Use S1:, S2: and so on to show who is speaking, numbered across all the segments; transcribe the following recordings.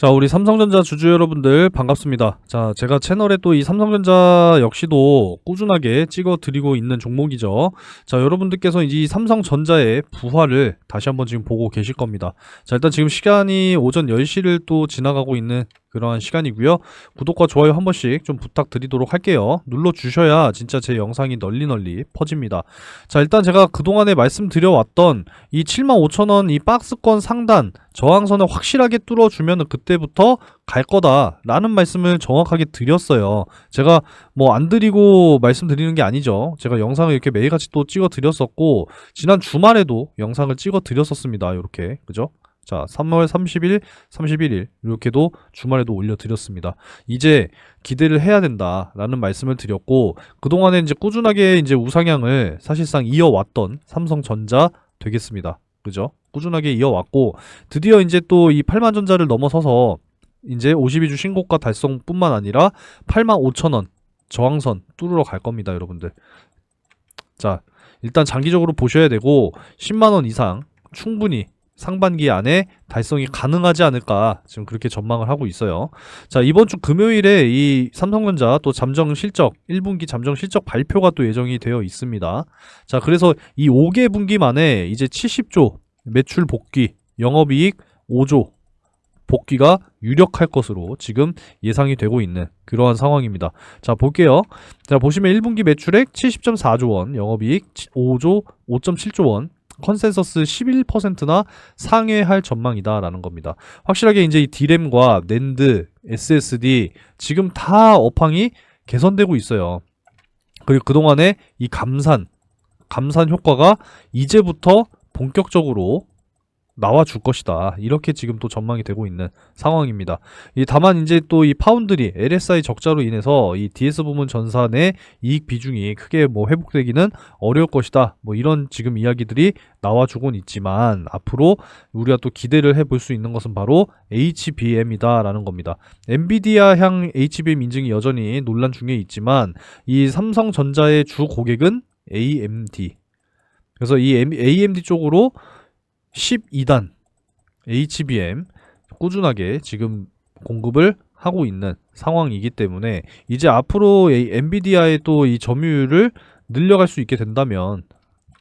S1: 자, 우리 삼성전자 주주 여러분들 반갑습니다. 자, 제가 채널에 또 이 삼성전자 역시도 꾸준하게 찍어 드리고 있는 종목이죠. 자, 여러분들께서 이 삼성전자의 부활을 다시 한번 지금 보고 계실 겁니다. 자, 일단 지금 시간이 오전 10시를 또 지나가고 있는 그러한 시간이고요. 구독과 좋아요 한 번씩 좀 부탁드리도록 할게요. 눌러 주셔야 진짜 제 영상이 널리 널리 퍼집니다. 자, 일단 제가 그동안에 말씀드려왔던 이 75,000원 이 박스권 상단 저항선을 확실하게 뚫어주면 그때부터 갈 거다라는 말씀을 정확하게 드렸어요. 제가 뭐 안 드리고 말씀드리는 게 아니죠. 제가 영상을 이렇게 매일같이 또 찍어 드렸었고 지난 주말에도 영상을 찍어 드렸었습니다. 이렇게 그죠? 자, 3월 30일, 31일 이렇게도 주말에도 올려드렸습니다. 이제 기대를 해야 된다라는 말씀을 드렸고 그동안에 이제 꾸준하게 이제 우상향을 사실상 이어왔던 삼성전자 되겠습니다. 그죠? 꾸준하게 이어왔고 드디어 이제 또 이 8만 전자를 넘어서서 이제 52주 신고가 달성뿐만 아니라 8만 5천 원 저항선 뚫으러 갈 겁니다, 여러분들. 자, 일단 장기적으로 보셔야 되고 10만 원 이상 충분히 상반기 안에 달성이 가능하지 않을까 지금 그렇게 전망을 하고 있어요. 자 이번 주 금요일에 이 삼성전자 또 잠정 실적 1분기 잠정 실적 발표가 또 예정이 되어 있습니다. 자 그래서 이 5개 분기 만에 이제 70조 매출 복귀 영업이익 5조 복귀가 유력할 것으로 지금 예상이 되고 있는 그러한 상황입니다. 자 볼게요. 자 보시면 1분기 매출액 70.4조 원, 영업이익 5조 5.7조 원, 컨센서스 11%나 상회할 전망이다라는 겁니다. 확실하게 이제 이 디램과 낸드, SSD 지금 다 업황이 개선되고 있어요. 그리고 그동안에 이 감산, 감산 효과가 이제부터 본격적으로 나와 줄 것이다. 이렇게 지금 또 전망이 되고 있는 상황입니다. 이 다만 이제 또 이 파운드리 LSI 적자로 인해서 이 DS 부문 전산의 이익 비중이 크게 뭐 회복되기는 어려울 것이다. 뭐 이런 지금 이야기들이 나와주곤 있지만 앞으로 우리가 또 기대를 해볼 수 있는 것은 바로 HBM이다라는 겁니다. 엔비디아 향 HBM 인증이 여전히 논란 중에 있지만 이 삼성전자의 주 고객은 AMD. 그래서 이 AMD 쪽으로 12단 HBM 꾸준하게 지금 공급을 하고 있는 상황이기 때문에 이제 앞으로 이 엔비디아의 또 이 점유율을 늘려갈 수 있게 된다면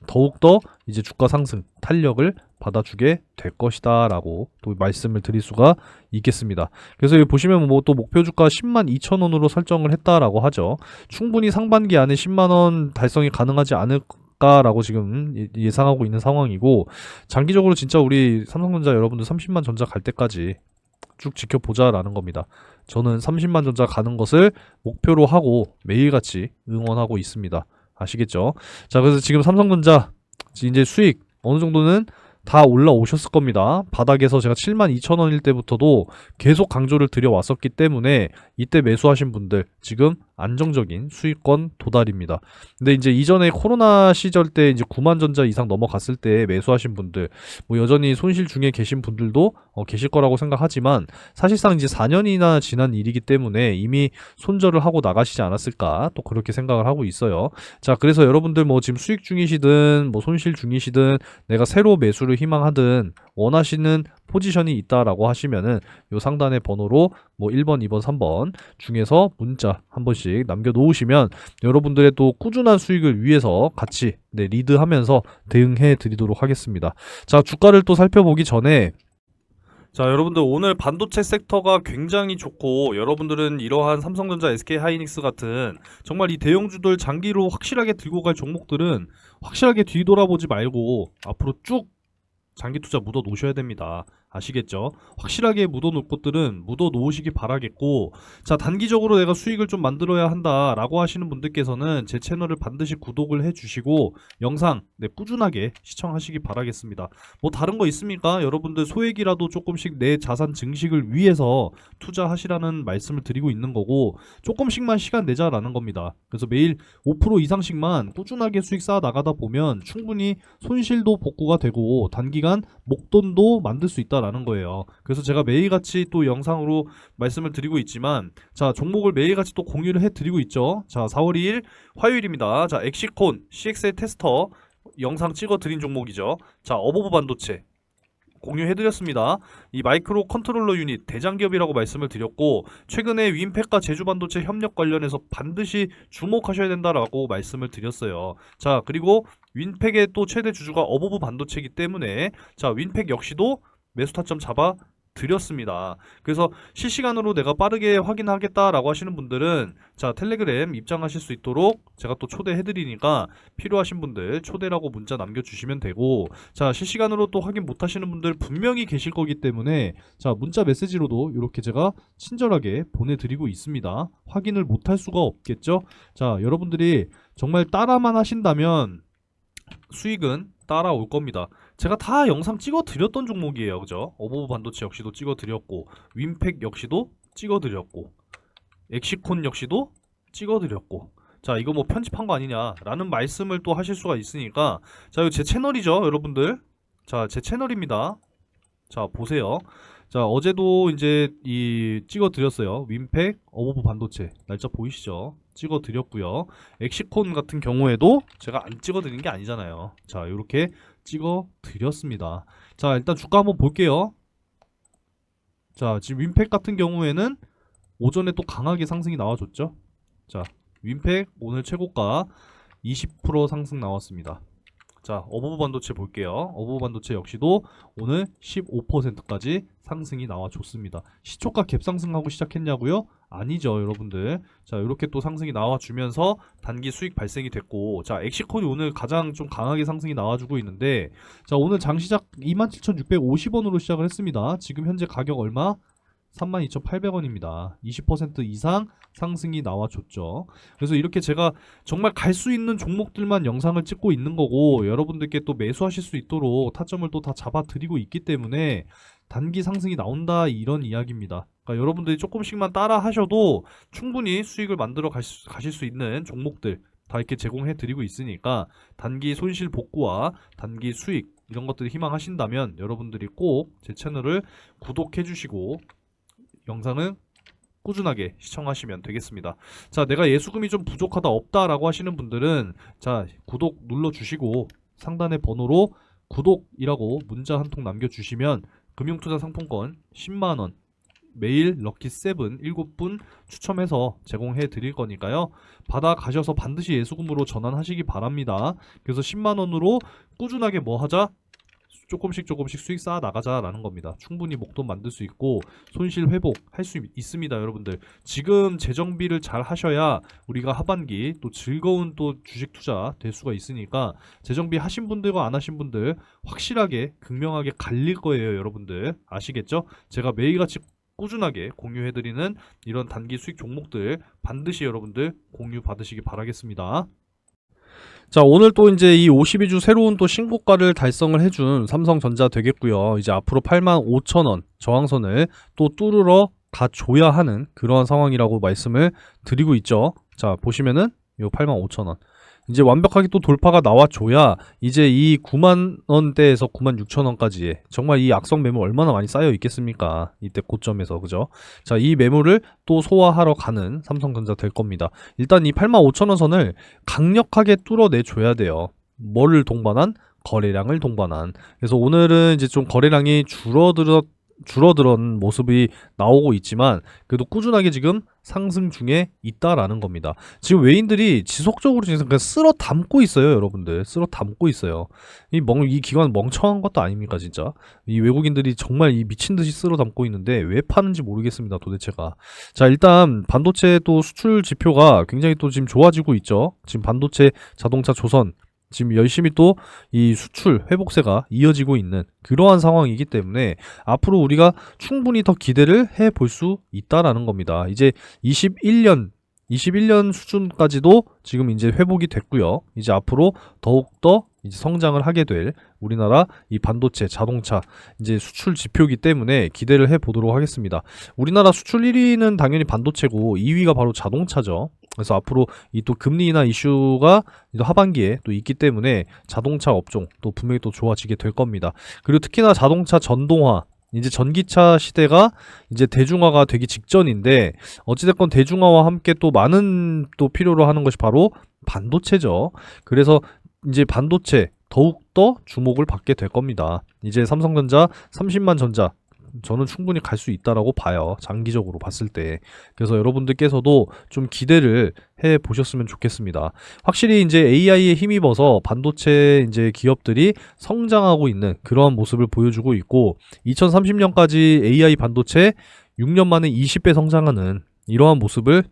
S1: 더욱더 이제 주가 상승 탄력을 받아주게 될 것이다 라고 또 말씀을 드릴 수가 있겠습니다. 그래서 여기 보시면 뭐 또 목표 주가 10만 2천 원으로 설정을 했다라고 하죠. 충분히 상반기 안에 10만 원 달성이 가능하지 않을 라고 지금 예- 예상하고 있는 상황이고 장기적으로 진짜 우리 삼성전자 여러분들 30만 전자 갈 때까지 쭉 지켜보자라는 겁니다. 저는 30만 전자 가는 것을 목표로 하고 매일같이 응원하고 있습니다. 아시겠죠? 자, 그래서 지금 삼성전자 이제 수익 어느 정도는 다 올라오셨을 겁니다. 바닥에서 제가 7만 2천 원일 때부터도 계속 강조를 드려왔었기 때문에 이때 매수하신 분들 지금 안정적인 수익권 도달입니다. 근데 이제 이전에 코로나 시절 때 이제 9만 전자 이상 넘어갔을 때 매수하신 분들 뭐 여전히 손실 중에 계신 분들도 어, 계실 거라고 생각하지만 사실상 이제 4년이나 지난 일이기 때문에 이미 손절을 하고 나가시지 않았을까 또 그렇게 생각을 하고 있어요. 자, 그래서 여러분들 뭐 지금 수익 중이시든 뭐 손실 중이시든 내가 새로 매수를 희망하든 원하시는 포지션이 있다라고 하시면은 요 상단의 번호로 뭐 1번, 2번, 3번 중에서 문자 한 번씩 남겨 놓으시면 여러분들의 또 꾸준한 수익을 위해서 같이 네, 리드하면서 대응해 드리도록 하겠습니다. 자, 주가를 또 살펴보기 전에 자, 여러분들 오늘 반도체 섹터가 굉장히 좋고 여러분들은 이러한 삼성전자, SK하이닉스 같은 정말 이 대형주들 장기로 확실하게 들고 갈 종목들은 확실하게 뒤돌아보지 말고 앞으로 쭉 장기 투자 묻어 놓으셔야 됩니다. 아시겠죠? 확실하게 묻어 놓을 것들은 묻어 놓으시기 바라겠고, 자, 단기적으로 내가 수익을 좀 만들어야 한다라고 하시는 분들께서는 제 채널을 반드시 구독을 해 주시고, 영상, 네, 꾸준하게 시청하시기 바라겠습니다. 뭐 다른 거 있습니까? 여러분들 소액이라도 조금씩 내 자산 증식을 위해서 투자하시라는 말씀을 드리고 있는 거고, 조금씩만 시간 내자라는 겁니다. 그래서 매일 5% 이상씩만 꾸준하게 수익 쌓아 나가다 보면 충분히 손실도 복구가 되고, 단기간 목돈도 만들 수 있다 라는 거예요. 그래서 제가 매일같이 또 영상으로 말씀을 드리고 있지만 자 종목을 매일같이 또 공유를 해드리고 있죠. 자 4월 2일 화요일입니다. 자 엑시콘 CXL 테스터 영상 찍어 드린 종목이죠. 자 어버브 반도체 공유해드렸습니다. 이 마이크로 컨트롤러 유닛 대장기업이라고 말씀을 드렸고 최근에 윈팩과 제주반도체 협력 관련해서 반드시 주목하셔야 된다라고 말씀을 드렸어요. 자 그리고 윈팩의 또 최대 주주가 어버브 반도체이기 때문에 자 윈팩 역시도 매수 타점 잡아 드렸습니다. 그래서 실시간으로 내가 빠르게 확인하겠다라고 하시는 분들은 자 텔레그램 입장하실 수 있도록 제가 또 초대해드리니까 필요하신 분들 초대라고 문자 남겨주시면 되고 자 실시간으로 또 확인 못하시는 분들 분명히 계실 거기 때문에 자 문자 메시지로도 이렇게 제가 친절하게 보내드리고 있습니다. 확인을 못할 수가 없겠죠. 자 여러분들이 정말 따라만 하신다면 수익은 따라올 겁니다. 제가 다 영상 찍어 드렸던 종목이에요. 그죠? 어버브 반도체 역시도 찍어 드렸고 윈팩 역시도 찍어 드렸고 엑시콘 역시도 찍어 드렸고 자, 이거 뭐 편집한 거 아니냐라는 말씀을 또 하실 수가 있으니까 자, 이거 제 채널이죠, 여러분들. 자, 제 채널입니다. 자, 보세요. 자, 어제도 이제 이 찍어 드렸어요. 윈팩 어버브 반도체 날짜 보이시죠? 찍어 드렸고요. 엑시콘 같은 경우에도 제가 안 찍어 드린 게 아니잖아요. 자, 이렇게 찍어 드렸습니다. 자, 일단 주가 한번 볼게요. 자, 지금 윈팩 같은 경우에는 오전에 또 강하게 상승이 나와줬죠. 자, 윈팩 오늘 최고가 20% 상승 나왔습니다. 자, 어버브 반도체 볼게요. 어버브 반도체 역시도 오늘 15%까지 상승이 나와줬습니다. 시초가 갭상승하고 시작했냐고요? 아니죠, 여러분들. 자, 이렇게 또 상승이 나와주면서 단기 수익 발생이 됐고, 자, 엑시콘이 오늘 가장 좀 강하게 상승이 나와주고 있는데, 자, 오늘 장 시작 27,650원으로 시작을 했습니다. 지금 현재 가격 얼마? 32,800원입니다. 20% 이상 상승이 나와줬죠. 그래서 이렇게 제가 정말 갈 수 있는 종목들만 영상을 찍고 있는 거고 여러분들께 또 매수하실 수 있도록 타점을 또 다 잡아드리고 있기 때문에 단기 상승이 나온다 이런 이야기입니다. 그러니까 여러분들이 조금씩만 따라 하셔도 충분히 수익을 만들어 가실, 가실 수 있는 종목들 다 이렇게 제공해 드리고 있으니까 단기 손실 복구와 단기 수익 이런 것들을 희망하신다면 여러분들이 꼭 제 채널을 구독해 주시고 영상은 꾸준하게 시청하시면 되겠습니다. 자, 내가 예수금이 좀 부족하다 없다라고 하시는 분들은 자, 구독 눌러 주시고 상단의 번호로 구독이라고 문자 한 통 남겨 주시면 금융투자 상품권 10만 원 매일 럭키 세븐 7분 추첨해서 제공해 드릴 거니까요. 받아 가셔서 반드시 예수금으로 전환하시기 바랍니다. 그래서 10만 원으로 꾸준하게 뭐 하자? 조금씩 조금씩 수익 쌓아 나가자라는 겁니다. 충분히 목돈 만들 수 있고 손실 회복 할 수 있습니다, 여러분들. 지금 재정비를 잘 하셔야 우리가 하반기 또 즐거운 또 주식 투자 될 수가 있으니까 재정비 하신 분들과 안 하신 분들 확실하게 극명하게 갈릴 거예요, 여러분들. 아시겠죠? 제가 매일같이 꾸준하게 공유해드리는 이런 단기 수익 종목들 반드시 여러분들 공유 받으시기 바라겠습니다. 자, 오늘 또 이제 이 52주 새로운 또 신고가를 달성을 해준 삼성전자 되겠고요. 이제 앞으로 8만 5천 원 저항선을 또 뚫으러 가줘야 하는 그러한 상황이라고 말씀을 드리고 있죠. 자, 보시면은 요 8만 5천 원. 이제 완벽하게 또 돌파가 나와줘야 이제 이 9만 원대에서 9만 6천 원까지의 정말 이 악성 매물 얼마나 많이 쌓여 있겠습니까? 이때 고점에서 그죠? 자, 이 매물을 또 소화하러 가는 삼성전자 될 겁니다. 일단 이 8만 5천 원 선을 강력하게 뚫어내 줘야 돼요. 뭐를 동반한? 거래량을 동반한. 그래서 오늘은 이제 좀 거래량이 줄어들었 줄어드는 모습이 나오고 있지만 그래도 꾸준하게 지금 상승 중에 있다라는 겁니다. 지금 외인들이 지속적으로 지금 그냥 쓸어 담고 있어요, 여러분들. 쓸어 담고 있어요. 이 멍, 이 기관 멍청한 것도 아닙니까, 진짜? 이 외국인들이 정말 이 미친 듯이 쓸어 담고 있는데 왜 파는지 모르겠습니다, 도대체가. 자, 일단 반도체 또 수출 지표가 굉장히 또 지금 좋아지고 있죠. 지금 반도체, 자동차, 조선 지금 열심히 또 이 수출 회복세가 이어지고 있는 그러한 상황이기 때문에 앞으로 우리가 충분히 더 기대를 해 볼 수 있다라는 겁니다. 이제 21년 21년 수준까지도 지금 이제 회복이 됐고요. 이제 앞으로 더욱더 이제 성장을 하게 될 우리나라 이 반도체, 자동차 이제 수출 지표이기 때문에 기대를 해 보도록 하겠습니다. 우리나라 수출 1위는 당연히 반도체고 2위가 바로 자동차죠. 그래서 앞으로 이 또 금리 인하 이슈가 또 하반기에 또 있기 때문에 자동차 업종 또 분명히 또 좋아지게 될 겁니다. 그리고 특히나 자동차 전동화 이제 전기차 시대가 이제 대중화가 되기 직전인데 어찌됐건 대중화와 함께 또 많은 또 필요로 하는 것이 바로 반도체죠. 그래서 이제 반도체 더욱더 주목을 받게 될 겁니다. 이제 삼성전자 30만 전자 저는 충분히 갈 수 있다라고 봐요. 장기적으로 봤을 때. 그래서 여러분들께서도 좀 기대를 해 보셨으면 좋겠습니다. 확실히 이제 AI에 힘입어서 반도체 이제 기업들이 성장하고 있는 그러한 모습을 보여주고 있고 2030년까지 AI 반도체 6년 만에 20배 성장하는 이러한 모습을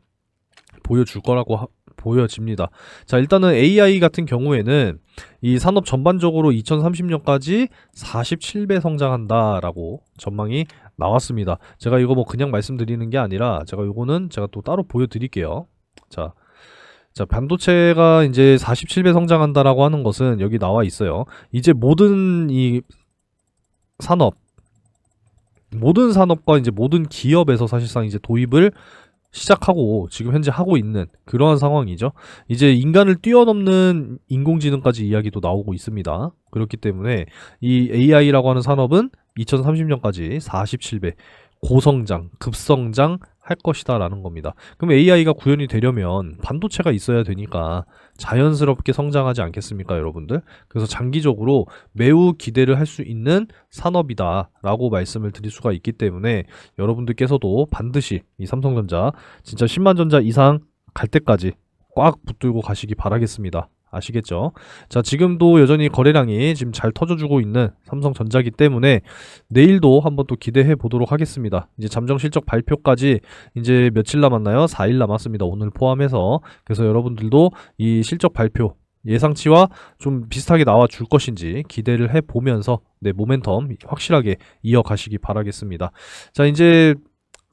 S1: 보여줄 거라고 하- 보여집니다. 자, 일단은 AI 같은 경우에는 이 산업 전반적으로 2030년까지 47배 성장한다라고 전망이 나왔습니다. 제가 이거 뭐 그냥 말씀드리는 게 아니라 제가 이거는 제가 또 따로 보여드릴게요. 자, 자 반도체가 이제 47배 성장한다라고 하는 것은 여기 나와 있어요. 이제 모든 이 산업 모든 산업과 이제 모든 기업에서 사실상 이제 도입을 시작하고 지금 현재 하고 있는 그러한 상황이죠. 이제 인간을 뛰어넘는 인공지능까지 이야기도 나오고 있습니다. 그렇기 때문에 이 AI라고 하는 산업은 2030년까지 47배 고성장, 급성장 할 것이다 라는 겁니다. 그럼 AI가 구현이 되려면 반도체가 있어야 되니까 자연스럽게 성장하지 않겠습니까, 여러분들? 그래서 장기적으로 매우 기대를 할 수 있는 산업이다 라고 말씀을 드릴 수가 있기 때문에 여러분들께서도 반드시 이 삼성전자 진짜 10만 전자 이상 갈 때까지 꽉 붙들고 가시기 바라겠습니다. 아시겠죠? 자, 지금도 여전히 거래량이 지금 잘 터져주고 있는 삼성전자기 때문에 내일도 한번 또 기대해 보도록 하겠습니다. 이제 잠정 실적 발표까지 이제 며칠 남았나요? 4일 남았습니다. 오늘 포함해서. 그래서 여러분들도 이 실적 발표 예상치와 좀 비슷하게 나와 줄 것인지 기대를 해 보면서 네, 모멘텀 확실하게 이어가시기 바라겠습니다. 자, 이제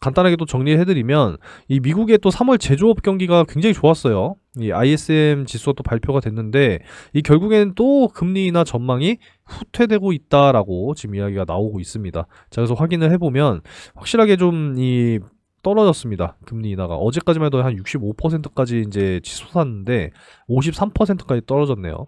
S1: 간단하게 또 정리해드리면 이 미국의 또 3월 제조업 경기가 굉장히 좋았어요. 이 ISM 지수가 또 발표가 됐는데 이 결국에는 또 금리나 전망이 후퇴되고 있다라고 지금 이야기가 나오고 있습니다. 자, 그래서 확인을 해보면 확실하게 좀 이 떨어졌습니다. 금리 인하가 어제까지만 해도 한 65%까지 이제 치솟았는데 53%까지 떨어졌네요.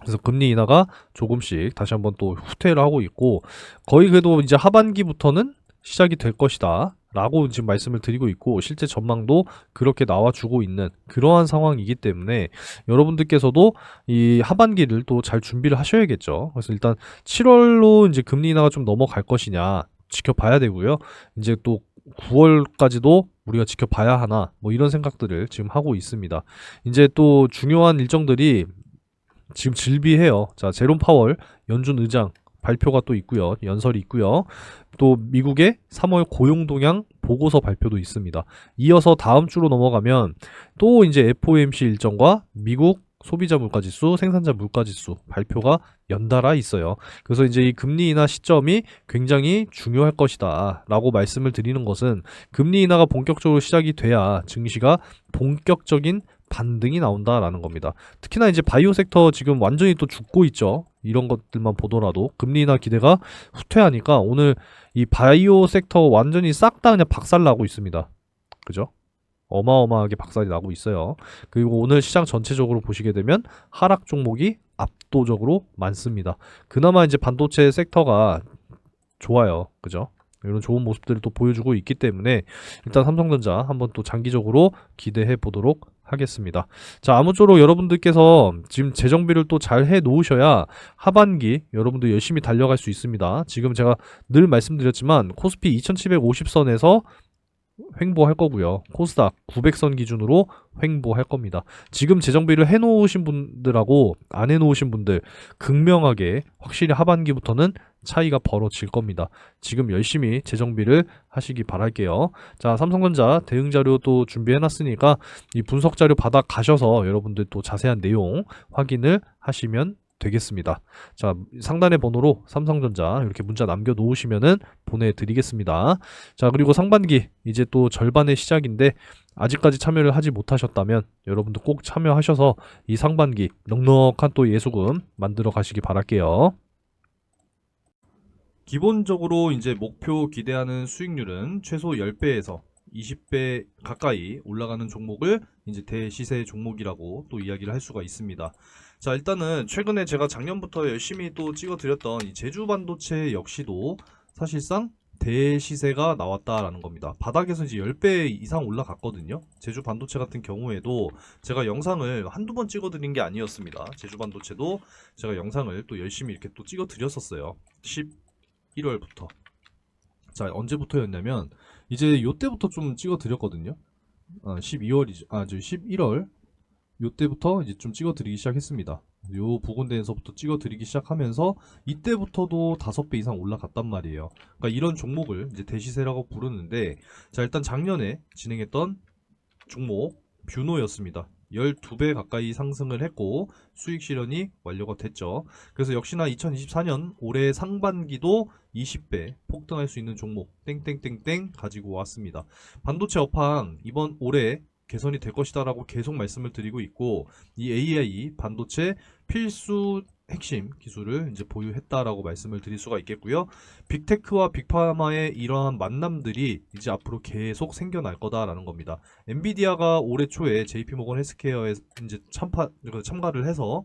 S1: 그래서 금리 인하가 조금씩 다시 한번 또 후퇴를 하고 있고 거의 그래도 이제 하반기부터는 시작이 될 것이다. 라고 지금 말씀을 드리고 있고 실제 전망도 그렇게 나와주고 있는 그러한 상황이기 때문에 여러분들께서도 이 하반기를 또 잘 준비를 하셔야겠죠. 그래서 일단 7월로 이제 금리 인하가 좀 넘어갈 것이냐 지켜봐야 되고요. 이제 또 9월까지도 우리가 지켜봐야 하나 뭐 이런 생각들을 지금 하고 있습니다. 이제 또 중요한 일정들이 지금 질비해요. 자, 제롬 파월 연준 의장 발표가 또 있고요. 연설이 있고요. 또 미국의 3월 고용 동향 보고서 발표도 있습니다. 이어서 다음 주로 넘어가면 또 이제 FOMC 일정과 미국 소비자 물가 지수, 생산자 물가 지수 발표가 연달아 있어요. 그래서 이제 이 금리 인하 시점이 굉장히 중요할 것이다. 라고 말씀을 드리는 것은 금리 인하가 본격적으로 시작이 돼야 증시가 본격적인 반등이 나온다라는 겁니다. 특히나 이제 바이오 섹터 지금 완전히 또 죽고 있죠. 이런 것들만 보더라도 금리 인하 기대가 후퇴하니까 오늘 이 바이오 섹터 완전히 싹 다 그냥 박살 나고 있습니다. 그죠? 어마어마하게 박살이 나고 있어요. 그리고 오늘 시장 전체적으로 보시게 되면 하락 종목이 압도적으로 많습니다. 그나마 이제 반도체 섹터가 좋아요. 그죠? 이런 좋은 모습들을 또 보여주고 있기 때문에 일단 삼성전자 한번 또 장기적으로 기대해 보도록 하겠습니다. 자, 아무쪼록 여러분들께서 지금 재정비를 또 잘 해 놓으셔야 하반기 여러분들 열심히 달려갈 수 있습니다. 지금 제가 늘 말씀드렸지만 코스피 2750선에서 횡보할 거고요. 코스닥 900선 기준으로 횡보할 겁니다. 지금 재정비를 해 놓으신 분들하고 안 해 놓으신 분들 극명하게 확실히 하반기부터는 차이가 벌어질 겁니다. 지금 열심히 재정비를 하시기 바랄게요. 자, 삼성전자 대응 자료 또 준비해 놨으니까 이 분석 자료 받아 가셔서 여러분들 또 자세한 내용 확인을 하시면 되겠습니다. 자, 상단의 번호로 삼성전자 이렇게 문자 남겨 놓으시면은 보내 드리겠습니다. 자, 그리고 상반기 이제 또 절반의 시작인데 아직까지 참여를 하지 못하셨다면 여러분들 꼭 참여하셔서 이 상반기 넉넉한 또 예수금 만들어 가시기 바랄게요. 기본적으로 이제 목표 기대하는 수익률은 최소 10배에서 20배 가까이 올라가는 종목을 이제 대시세 종목이라고 또 이야기를 할 수가 있습니다. 자, 일단은 최근에 제가 작년부터 열심히 또 찍어 드렸던 이 제주 반도체 역시도 사실상 대시세가 나왔다라는 겁니다. 바닥에서 이제 10배 이상 올라갔거든요. 제주 반도체 같은 경우에도 제가 영상을 한두 번 찍어드린 게 아니었습니다. 제주 반도체도 제가 영상을 또 열심히 이렇게 또 찍어드렸었어요. 11월부터. 자, 언제부터였냐면, 이제 요때부터 좀 찍어 드렸거든요. 아, 12월이죠. 아, 저 11월. 요때부터 이제 좀 찍어 드리기 시작했습니다. 요 부근대에서부터 찍어 드리기 시작하면서 이때부터도 5배 이상 올라갔단 말이에요. 그러니까 이런 종목을 이제 대시세라고 부르는데 자 일단 작년에 진행했던 종목 뷰노였습니다. 12배 가까이 상승을 했고 수익 실현이 완료가 됐죠. 그래서 역시나 2024년 올해 상반기도 20배 폭등할 수 있는 종목 땡땡땡땡 가지고 왔습니다. 반도체 업황 이번 올해 개선이 될 것이다라고 계속 말씀을 드리고 있고 이 AI 반도체 필수 핵심 기술을 이제 보유했다라고 말씀을 드릴 수가 있겠고요. 빅테크와 빅파마의 이러한 만남들이 이제 앞으로 계속 생겨날 거다라는 겁니다. 엔비디아가 올해 초에 JP모건 헬스케어에 이제 참파, 그 참가를 해서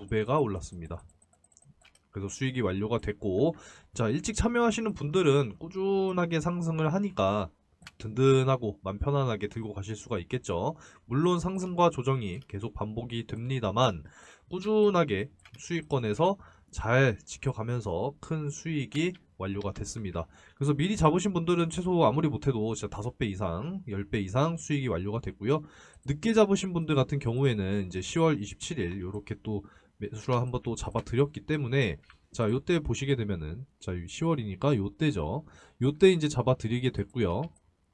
S1: 12배가 올랐습니다. 그래서 수익이 완료가 됐고, 자, 일찍 참여하시는 분들은 꾸준하게 상승을 하니까 든든하고 맘 편안하게 들고 가실 수가 있겠죠. 물론 상승과 조정이 계속 반복이 됩니다만, 꾸준하게 수익권에서 잘 지켜가면서 큰 수익이 완료가 됐습니다. 그래서 미리 잡으신 분들은 최소 아무리 못해도 진짜 5배 이상, 10배 이상 수익이 완료가 됐고요. 늦게 잡으신 분들 같은 경우에는 이제 10월 27일 요렇게 또 매수를 한번 또 잡아 드렸기 때문에 자, 요때 보시게 되면은 자, 10월이니까 요때죠. 요때 이제 잡아 드리게 됐고요.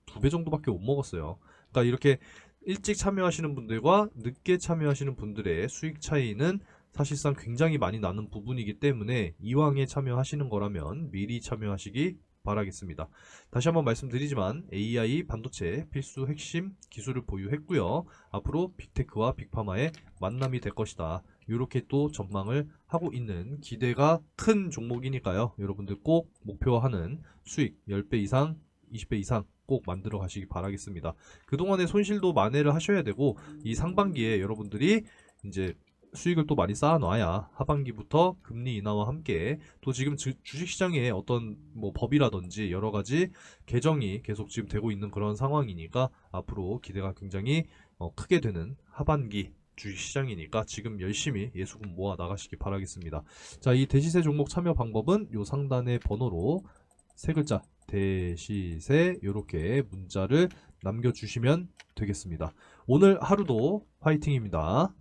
S1: 두 배 정도밖에 못 먹었어요. 그러니까 이렇게 일찍 참여하시는 분들과 늦게 참여하시는 분들의 수익 차이는 사실상 굉장히 많이 나는 부분이기 때문에 이왕에 참여하시는 거라면 미리 참여하시기 바라겠습니다. 다시 한번 말씀드리지만 AI 반도체 필수 핵심 기술을 보유했고요. 앞으로 빅테크와 빅파마의 만남이 될 것이다. 이렇게 또 전망을 하고 있는 기대가 큰 종목이니까요. 여러분들 꼭 목표하는 수익 10배 이상, 20배 이상 꼭 만들어 가시기 바라겠습니다. 그동안의 손실도 만회를 하셔야 되고 이 상반기에 여러분들이 이제 수익을 또 많이 쌓아놔야 하반기부터 금리 인하와 함께 또 지금 주, 주식시장에 어떤 뭐 법이라든지 여러 가지 개정이 계속 지금 되고 있는 그런 상황이니까 앞으로 기대가 굉장히 어, 크게 되는 하반기 주식시장이니까 지금 열심히 예수금 모아 나가시기 바라겠습니다. 자, 이 대시세 종목 참여 방법은 요 상단의 번호로 세 글자 대시세 이렇게 문자를 남겨주시면 되겠습니다. 오늘 하루도 화이팅입니다.